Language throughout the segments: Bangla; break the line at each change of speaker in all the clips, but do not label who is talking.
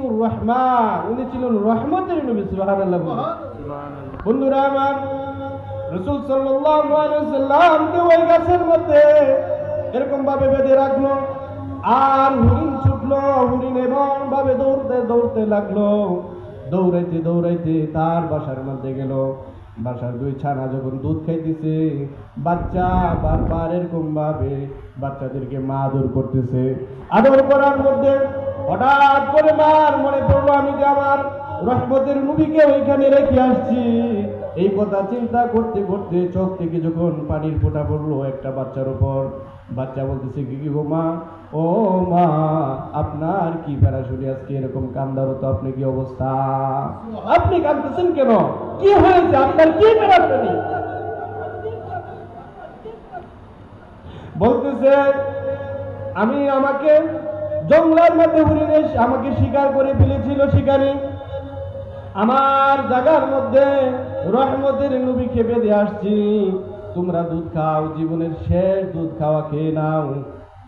নবীউর রহমান উনি ছিলেন রহমতের নবী সুবহানাল্লাহ বন্ধুরা আমার রসুল সাল্লাল্লাহু আলাইহি সাল্লামকে ওই গাছের মধ্যে এরকম ভাবে বেঁধে রাখল আর হরিণ ছুটলো হরিণ এমন ভাবে দৌড়তে দৌড়তে লাগল। দৌড়াইতে দৌড়াইতে তার বাসার মধ্যে গেল। বাসার দুই ছানা যখন দুধ খাইতেছে, বাচ্চা বারবার এরকম ভাবে বাচ্চাদেরকে মা আদর করতেছে। আদর করার মধ্যে হঠাৎ করে মার মনে পড়ল, আমি যে আমার রহমতের নবীকে ওইখানে রেখে আসছি? এই কথা চিন্তা করতে করতে চোখ থেকে যখন পানির ফোঁটা পড়ল একটা বাচ্চার উপর, বাচ্চা বলতেছে, কি গো মা? ও মা, আপনার কি প্যারাশুলি আজকে এরকম কান্দারও তো আপনি কি অবস্থা? আপনি কাঁদতেছেন কেন? কি হয়েছে? আপনার কি প্যারাশুলি? বলতেছে, আমি আমাকে জঙ্গলের মধ্যে হরিণে আমাকে শিকার করে ফেলেছিল শিকারী আমার জায়গার মধ্যে রহমতের নবী খেপে দিয়ে আসছি। তোমরা দুধ খাও, জীবনের শেষ দুধ খাওয়া খেয়ে নাও।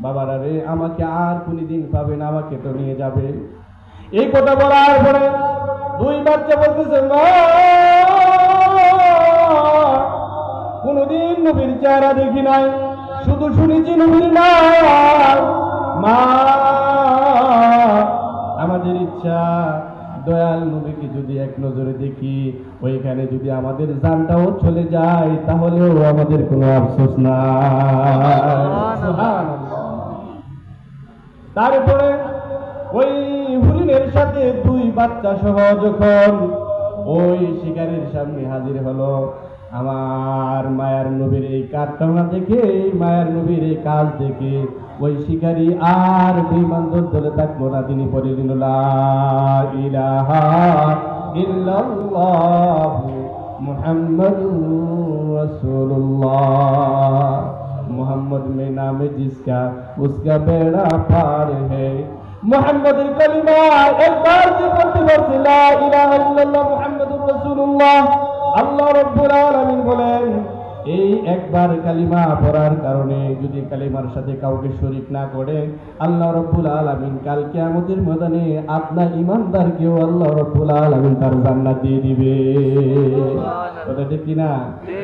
বাবারা রে, আমাকে আর কোনদিন পাবে না, আমাকে তো নিয়ে যাবে। এই কথা বলার পরে দুই বাচ্চা বলতেছে কোনদিন নবীর চেহারা দেখি নাই। শুধু শুনেছি নবীর নাম। মা, আমাদের ইচ্ছা দয়াল নবীকে যদি এক নজরে দেখি ওইখানে যদি আমাদের জানটাও চলে যায় তাহলেও আমাদের কোনো আফসোস না। তারপরে ওই হরিণের সাথে দুই বাচ্চা সহ যখন ওই শিকারের সামনে হাজির হলো আমার মায়ের নবীর এই কারখানা দেখে, মায়ের নবীর এই কাজ দেখে, ওই শিকারী আর বেমান ধরে থাকল না। তিনি পরে দিন মোহাম্মদ মে নামে জিসকা, উসকা বেড়া পার হে মোহাম্মদের কলিমা একবার যে পড়তে পারছি, লা ইলাহা ইল্লাল্লাহ মুহাম্মাদুর রাসূলুল্লাহ। আল্লাহ রাব্বুল আলামিন বলেন এই একবার কালিমা পড়ার কারণে যদি কালিমার সাথে কাউকে শরীক না করে আল্লাহ রব্বুল আলামিন কাল কিয়ামতের ময়দানে আপনার ইমানদারকেও আল্লাহ রব্বুল আলামিন তার জান্নাত দিয়ে দিবে। কথা ঠিক কিনা?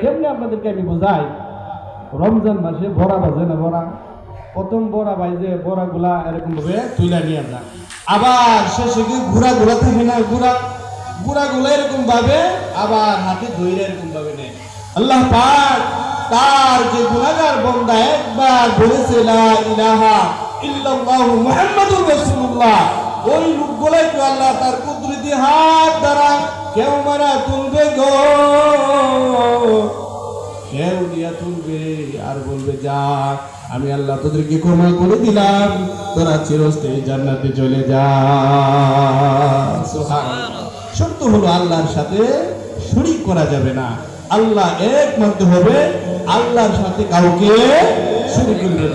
কেমনি আপনাদেরকে আমি বোঝাই? রমজান মাসে বড়া বাজে না বড়া? প্রথম বড়া বাইজে বড়া গুলা এরকম ভাবে তুলে নিয়ে যা। আবার শেষে কি ঘুরা ঘুরা থাকে না ঘুরা? ঘুরা গুলা এরকম ভাবে, আবার হাতে ধইরে এরকম ভাবে নেয়। আল্লাহ পাক তার যে গুনাহগার বান্দা একবার বলেছে আল্লাহ তার হাত কেউ মারা তুলবে তুলবে, আর বলবে, যা, আমি আল্লাহ তোদেরকে ক্ষমা করে দিলাম। তোরা চিরস্থায়ী জান্নাতে চলে যা। সুবহানাল্লাহ। সত্য হলো আল্লাহর সাথে শরিক করা যাবে না আল্লাহ একমাত্র হবে, আল্লাহর সাথে কাউকে শরিক করবে।